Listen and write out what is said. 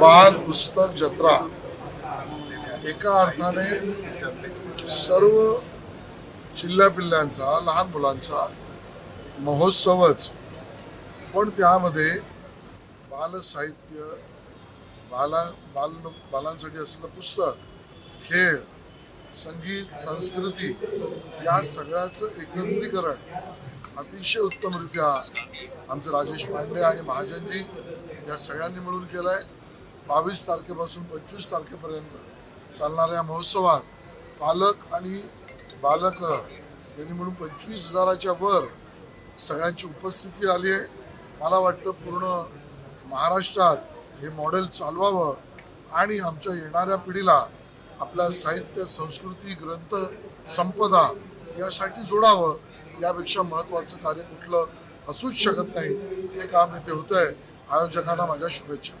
बाल पुस्तक जत्रा. एका अर्थाने सर्व चिल्ल्या पिल्ल्यांचा लहान मुलांचा महोत्सवच. पण त्यामध्ये बालसाहित्य बाला बाल बालांसाठी असलेलं पुस्तक खेळ संगीत संस्कृती या सगळ्याचं एकत्रीकरण अतिशय उत्तमरित्या आमचे राजेश पांडे आणि महाजनजी या सगळ्यांनी मिळून केलं आहे बावीस तारखेपासून पंचवीस तारखेपर्यंत चालणाऱ्या महोत्सवात पालक आणि बालक यांनी म्हणून पंचवीस हजाराच्या वर सगळ्यांची उपस्थिती आली आहे. मला वाटतं पूर्ण महाराष्ट्रात हे मॉडेल चालवावं आणि आमच्या येणाऱ्या पिढीला आपल्या साहित्य संस्कृती ग्रंथ संपदा यासाठी जोडावं यापेक्षा महत्त्वाचं कार्य कुठलं असूच शकत नाही हे काम इथे आहे आयोजकांना माझ्या शुभेच्छा.